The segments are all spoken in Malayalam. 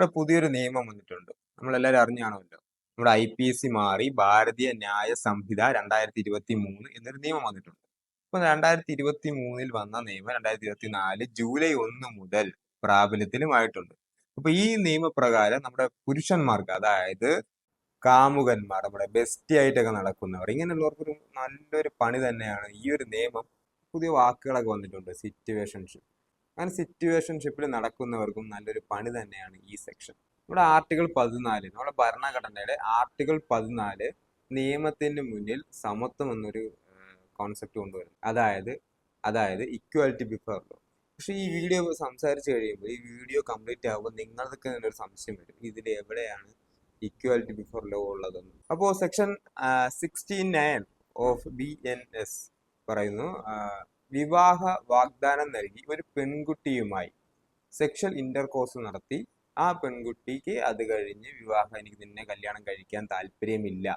ഇവിടെ പുതിയൊരു നിയമം വന്നിട്ടുണ്ട്. നമ്മളെല്ലാവരും അറിഞ്ഞാണല്ലോ. നമ്മുടെ ഐ പി എസ് സി മാറി ഭാരതീയ ന്യായ സംഹിത രണ്ടായിരത്തി ഇരുപത്തി മൂന്ന് എന്നൊരു നിയമം വന്നിട്ടുണ്ട്. അപ്പൊ രണ്ടായിരത്തി ഇരുപത്തി മൂന്നിൽ വന്ന നിയമം രണ്ടായിരത്തി ഇരുപത്തി നാല് ജൂലൈ ഒന്ന് മുതൽ പ്രാബല്യത്തിലുമായിട്ടുണ്ട്. അപ്പൊ ഈ നിയമപ്രകാരം നമ്മുടെ പുരുഷന്മാർക്ക് അതായത് കാമുകന്മാർ നമ്മുടെ ബെസ്റ്റി ആയിട്ടൊക്കെ നടക്കുന്നവർ ഇങ്ങനെയുള്ളവർക്കൊരു നല്ലൊരു പണി തന്നെയാണ് ഈ ഒരു നിയമം. പുതിയ വാക്കുകളൊക്കെ വന്നിട്ടുണ്ട് സിറ്റുവേഷൻഷിപ്പ് അങ്ങനെ സിറ്റുവേഷൻഷിപ്പിൽ നടക്കുന്നവർക്കും നല്ലൊരു പണി തന്നെയാണ് ഈ സെക്ഷൻ ഇവിടെ ആർട്ടിക്കിൾ പതിനാല് നമ്മുടെ ഭരണഘടനയുടെ ആർട്ടിക്കിൾ പതിനാല് നിയമത്തിന് മുന്നിൽ സമത്വം എന്നൊരു കോൺസെപ്റ്റ് കൊണ്ടുവരും അതായത് അതായത് ഇക്വാലിറ്റി ബിഫോർ ലോ പക്ഷേ ഈ വീഡിയോ സംസാരിച്ച് കഴിയുമ്പോൾ ഈ വീഡിയോ കംപ്ലീറ്റ് ആകുമ്പോൾ നിങ്ങൾക്ക് തന്നെ ഒരു സംശയം വരും. ഇതിൽ എവിടെയാണ് ഇക്വാലിറ്റി ബിഫോർ ലോ ഉള്ളതെന്ന്. അപ്പോൾ section sixty nine of B N S പറയുന്നു. വിവാഹ വാഗ്ദാനം നൽകി ഒരു പെൺകുട്ടിയുമായി സെക്ഷൽ ഇന്റർകോഴ്സ് നടത്തി. ആ പെൺകുട്ടിക്ക് അത് കഴിഞ്ഞ് വിവാഹം എനിക്ക് നിന്നെ കല്യാണം കഴിക്കാൻ താല്പര്യമില്ല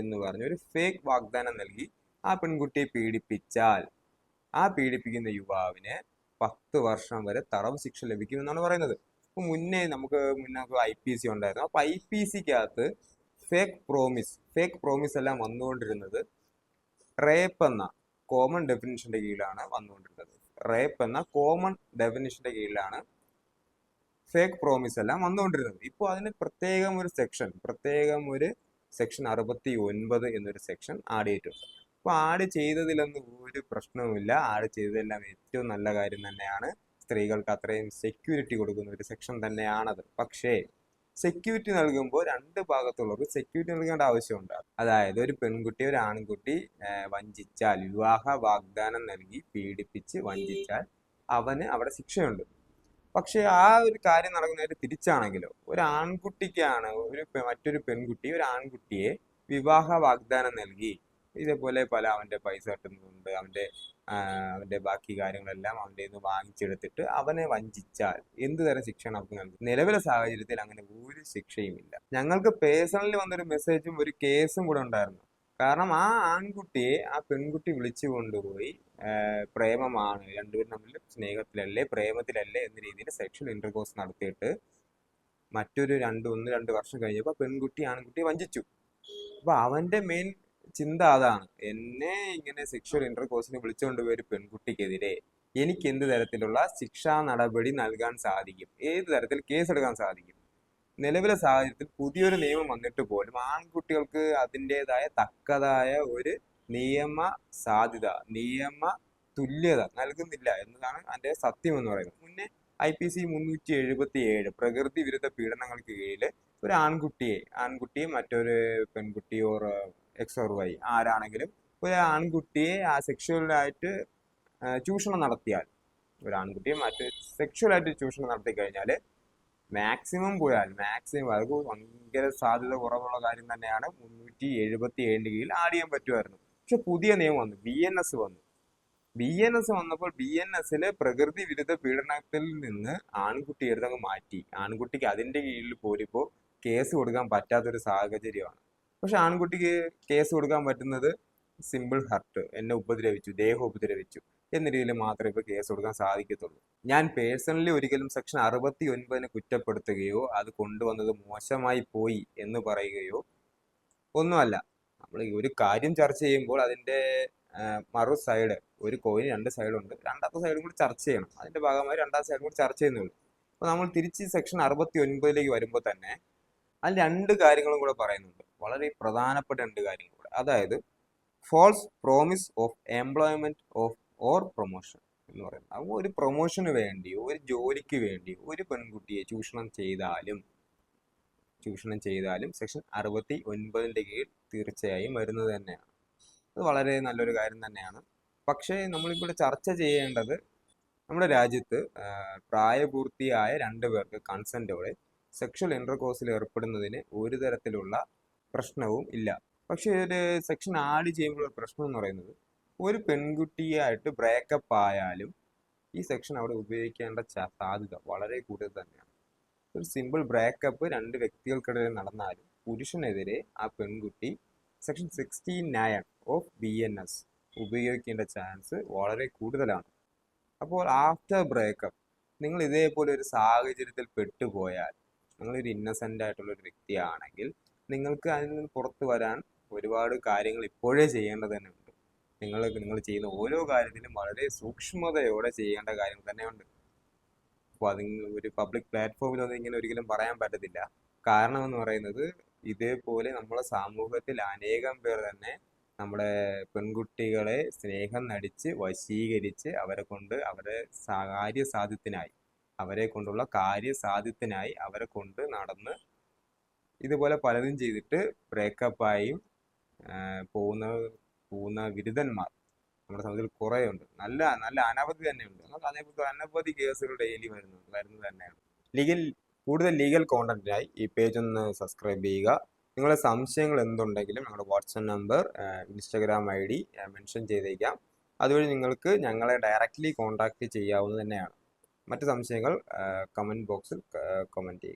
എന്ന് പറഞ്ഞ് ഒരു ഫേക്ക് വാഗ്ദാനം നൽകി. ആ പെൺകുട്ടിയെ പീഡിപ്പിച്ചാൽ ആ പീഡിപ്പിക്കുന്ന യുവാവിന് പത്ത് വർഷം വരെ തടവ് ശിക്ഷ ലഭിക്കും എന്നാണ് പറയുന്നത്. അപ്പൊ മുന്നേ നമുക്ക് മുന്നേ ഐ പി സി ഉണ്ടായിരുന്നു. അപ്പൊ ഐ പി സിക്കകത്ത് ഫേക്ക് പ്രോമിസ് ഫേക്ക് പ്രോമിസ് എല്ലാം വന്നുകൊണ്ടിരുന്നത് റേപ്പ് എന്ന കോമൺ ഡെഫിനിഷന്റെ കീഴിലാണ് വന്നുകൊണ്ടിരുന്നത് റേപ്പ് എന്ന കോമൺ ഡെഫിനിഷന്റെ കീഴിലാണ് ഫേക്ക് പ്രോമിസ് എല്ലാം വന്നുകൊണ്ടിരുന്നത്. ഇപ്പോൾ അതിന് പ്രത്യേകം ഒരു സെക്ഷൻ പ്രത്യേകം ഒരു സെക്ഷൻ അറുപത്തി ഒൻപത് എന്നൊരു സെക്ഷൻ ആഡ് ചെയ്തിട്ടുണ്ട്. അപ്പോൾ ആഡ് ചെയ്തതിലൊന്നും ഒരു പ്രശ്നവുമില്ല. ആഡ് ചെയ്തതെല്ലാം ഏറ്റവും നല്ല കാര്യം തന്നെയാണ്. സ്ത്രീകൾക്ക് അത്രയും സെക്യൂരിറ്റി കൊടുക്കുന്ന ഒരു സെക്ഷൻ തന്നെയാണത്. പക്ഷേ സെക്യൂരിറ്റി നൽകുമ്പോൾ രണ്ട് ഭാഗത്തുള്ളവർക്ക് സെക്യൂരിറ്റി നൽകേണ്ട ആവശ്യമുണ്ട്. അതായത് ഒരു പെൺകുട്ടി ഒരു ആൺകുട്ടി വഞ്ചിച്ചാൽ വിവാഹ വാഗ്ദാനം നൽകി പീഡിപ്പിച്ച് വഞ്ചിച്ചാൽ അവന് അവിടെ ശിക്ഷയുണ്ട്. പക്ഷേ ആ ഒരു കാര്യം നടക്കുന്നതിന് തിരിച്ചാണെങ്കിലോ ഒരു ആൺകുട്ടിക്കാണ് ഒരു മറ്റൊരു പെൺകുട്ടി ഒരു ആൺകുട്ടിയെ വിവാഹ വാഗ്ദാനം നൽകി ഇതേപോലെ പല അവന്റെ പൈസ കിട്ടുന്നുണ്ട്. അവന്റെ അവന്റെ ബാക്കി കാര്യങ്ങളെല്ലാം അവന്റെ നിന്ന് വാങ്ങിച്ചെടുത്തിട്ട് അവനെ വഞ്ചിച്ചാൽ എന്ത് തരം ശിക്ഷയാണ് അവർക്ക് നൽകുന്നത്? നിലവിലെ സാഹചര്യത്തിൽ അങ്ങനെ ഒരു ശിക്ഷയും ഇല്ല ഞങ്ങൾക്ക് പേഴ്സണലി വന്നൊരു മെസ്സേജും ഒരു കേസും കൂടെ ഉണ്ടായിരുന്നു. കാരണം ആ ആൺകുട്ടിയെ ആ പെൺകുട്ടി വിളിച്ചു കൊണ്ടുപോയി പ്രേമമാണ് രണ്ടുപേരും തമ്മിൽ സ്നേഹത്തിലല്ലേ പ്രേമത്തിലല്ലേ എന്ന രീതിയിൽ സെക്ഷൽ ഇന്റർകോഴ്സ് നടത്തിയിട്ട് മറ്റൊരു രണ്ട് ഒന്ന് രണ്ട് വർഷം കഴിഞ്ഞപ്പോൾ പെൺകുട്ടി ആൺകുട്ടിയെ വഞ്ചിച്ചു. അപ്പൊ അവന്റെ മെയിൻ ചിന്ത അതാണ്. എന്നെ ഇങ്ങനെ സെക്ഷൽ ഇന്റർകോഴ്സിന് വിളിച്ചുകൊണ്ടുപോയ ഒരു പെൺകുട്ടിക്കെതിരെ എനിക്ക് എന്ത് തരത്തിലുള്ള ശിക്ഷാ നടപടി നൽകാൻ സാധിക്കും? ഏത് തരത്തിൽ കേസെടുക്കാൻ സാധിക്കും? നിലവിലെ സാഹചര്യത്തിൽ പുതിയൊരു നിയമം വന്നിട്ട് പോലും ആൺകുട്ടികൾക്ക് അതിന്റെതായ തക്കതായ ഒരു നിയമ സാധ്യത നിയമ തുല്യത നൽകുന്നില്ല എന്നതാണ് അതിന്റെ സത്യം എന്ന് പറയുന്നത്. മുന്നേ ഐ പി സി മുന്നൂറ്റി എഴുപത്തി ഏഴ് പ്രകൃതി വിരുദ്ധ പീഡനങ്ങൾക്ക് കീഴിൽ ഒരു ആൺകുട്ടിയെ ആൺകുട്ടിയും മറ്റൊരു പെൺകുട്ടിയോ എക്സ് ഓർ വൈ ആരാണെങ്കിലും ഒരു ആൺകുട്ടിയെ ആ സെക്ഷുവലായിട്ട് ചൂഷണം നടത്തിയാൽ ഒരു ആൺകുട്ടിയെ മറ്റ് സെക്ഷുവലായിട്ട് ചൂഷണം നടത്തി കഴിഞ്ഞാൽ മാക്സിമം പോയാൽ മാക്സിമം അത് ഭയങ്കര സാധ്യത കുറവുള്ള കാര്യം തന്നെയാണ്. മുന്നൂറ്റി എഴുപത്തി ഏഴിന്റെ കീഴിൽ ആഡ് ചെയ്യാൻ പറ്റുമായിരുന്നു. പക്ഷെ പുതിയ നിയമം വന്നു. ബി എൻ എസ് വന്നു. ബി എൻ എസ് വന്നപ്പോൾ ബി എൻ എസിൽ പ്രകൃതി വിരുദ്ധ പീഡനത്തിൽ നിന്ന് ആൺകുട്ടി എടുത്തങ്ങ് മാറ്റി. ആൺകുട്ടിക്ക് അതിന്റെ കീഴിൽ പോരിപ്പോൾ കേസ് കൊടുക്കാൻ പറ്റാത്തൊരു സാഹചര്യമാണ്. പക്ഷെ ആൺകുട്ടിക്ക് കേസ് കൊടുക്കാൻ പറ്റുന്നത് സിമ്പിൾ ഹർട്ട് എന്നെ ഉപദ്രവിച്ചു ദേഹം ഉപദ്രവിച്ചു എന്ന രീതിയിൽ മാത്രമേ ഇപ്പോൾ കേസ് കൊടുക്കാൻ സാധിക്കത്തുള്ളൂ. ഞാൻ പേഴ്സണലി ഒരിക്കലും സെക്ഷൻ അറുപത്തി ഒൻപതിനെ കുറ്റപ്പെടുത്തുകയോ അത് കൊണ്ടുവന്നത് മോശമായി പോയി എന്ന് പറയുകയോ ഒന്നുമല്ല. നമ്മൾ ഒരു കാര്യം ചർച്ച ചെയ്യുമ്പോൾ അതിന്റെ മറു സൈഡ് ഒരു കോയിന് രണ്ട് സൈഡുണ്ട് രണ്ടാമത്തെ സൈഡും കൂടി ചർച്ച ചെയ്യണം. അതിന്റെ ഭാഗമായി രണ്ടാമത്തെ സൈഡും കൂടി ചർച്ച ചെയ്യുന്നുള്ളൂ അപ്പോൾ നമ്മൾ തിരിച്ച് സെക്ഷൻ അറുപത്തി ഒൻപതിലേക്ക് വരുമ്പോൾ തന്നെ അതിൽ രണ്ട് കാര്യങ്ങളും കൂടെ പറയുന്നുണ്ട്. വളരെ പ്രധാനപ്പെട്ട രണ്ട് കാര്യങ്ങൾ കൂടെ. അതായത് false promise of employment of or promotion എന്ന് പറയുന്നത്. അപ്പോൾ ഒരു പ്രൊമോഷന് വേണ്ടിയോ ഒരു ജോലിക്ക് വേണ്ടിയോ ഒരു പെൺകുട്ടിയെ ചൂഷണം ചെയ്താലും ചൂഷണം ചെയ്താലും സെക്ഷൻ അറുപത്തി ഒൻപതിന്റെ കീഴിൽ തീർച്ചയായും വരുന്നത് തന്നെയാണ്. അത് വളരെ നല്ലൊരു കാര്യം തന്നെയാണ്. പക്ഷേ നമ്മളിവിടെ ചർച്ച ചെയ്യേണ്ടത് നമ്മുടെ രാജ്യത്ത് പ്രായപൂർത്തിയായ രണ്ട് പേർക്ക് കൺസെന്റോടെ സെക്ഷൽ ഇന്റർകോഴ്സിൽ ഏർപ്പെടുന്നതിന് ഒരു തരത്തിലുള്ള പ്രശ്നവും ഇല്ല. പക്ഷേ ഒരു സെക്ഷൻ ആഡ് ചെയ്യുമ്പോൾ പ്രശ്നം എന്ന് പറയുന്നത് ഒരു പെൺകുട്ടിയായിട്ട് ബ്രേക്കപ്പ് ആയാലും ഈ സെക്ഷൻ അവിടെ ഉപയോഗിക്കേണ്ട സാധ്യത വളരെ കൂടുതൽ തന്നെയാണ്. ഒരു സിമ്പിൾ ബ്രേക്കപ്പ് രണ്ട് വ്യക്തികൾക്കിടയിൽ നടന്നാലും പുരുഷനെതിരെ ആ പെൺകുട്ടി section sixty nine of B N S ഉപയോഗിക്കേണ്ട ചാൻസ് വളരെ കൂടുതലാണ്. അപ്പോൾ ആഫ്റ്റർ ബ്രേക്കപ്പ് നിങ്ങൾ ഇതേപോലെ ഒരു സാഹചര്യത്തിൽ പെട്ടുപോയാൽ നിങ്ങളൊരു ഇന്നസെന്റ് ആയിട്ടുള്ള ഒരു വ്യക്തിയാണെങ്കിൽ നിങ്ങൾക്ക് അതിൽ നിന്ന് പുറത്തു വരാൻ ഒരുപാട് കാര്യങ്ങൾ ഇപ്പോഴേ ചെയ്യേണ്ടത് തന്നെ ഉണ്ട്. നിങ്ങൾ നിങ്ങൾ ചെയ്യുന്ന ഓരോ കാര്യത്തിലും വളരെ സൂക്ഷ്മതയോടെ ചെയ്യേണ്ട കാര്യങ്ങൾ തന്നെയുണ്ട്. അപ്പോൾ അത് ഒരു പബ്ലിക് പ്ലാറ്റ്ഫോമിൽ ഒന്നും ഇങ്ങനെ ഒരിക്കലും പറയാൻ പറ്റത്തില്ല. കാരണം എന്ന് പറയുന്നത് ഇതേപോലെ നമ്മളെ സമൂഹത്തിൽ അനേകം പേർ തന്നെ നമ്മുടെ പെൺകുട്ടികളെ സ്നേഹം നടിച്ച് വശീകരിച്ച് അവരെ കൊണ്ട് അവരെ കാര്യസാധ്യത്തിനായി അവരെ കൊണ്ടുള്ള കാര്യസാധ്യത്തിനായി അവരെ കൊണ്ട് നടന്ന് ഇതുപോലെ പലതും ചെയ്തിട്ട് ബ്രേക്കപ്പായും പോകുന്ന പോകുന്ന ബിരുദന്മാർ നമ്മുടെ സമൂഹത്തിൽ കുറേ ഉണ്ട് നല്ല നല്ല അനവധി തന്നെയുണ്ട്. നമുക്ക് അതേപോലെ അനവധി കേസുകൾ ഡെയിലി വരുന്നു വരുന്നത് തന്നെയാണ്. ലീഗൽ കൂടുതൽ ലീഗൽ കോണ്ടന്റിനായി ഈ പേജ് ഒന്ന് സബ്സ്ക്രൈബ് ചെയ്യുക. നിങ്ങളുടെ സംശയങ്ങൾ എന്തുണ്ടെങ്കിലും ഞങ്ങളുടെ WhatsApp number Instagram I D mention ചെയ്തേക്കാം. അതുവഴി നിങ്ങൾക്ക് ഞങ്ങളെ ഡയറക്റ്റ്ലി കോൺടാക്റ്റ് ചെയ്യാവുന്നത് തന്നെയാണ്. മറ്റ് സംശയങ്ങൾ കമന്റ് ബോക്സിൽ കമന്റ് ചെയ്യുക.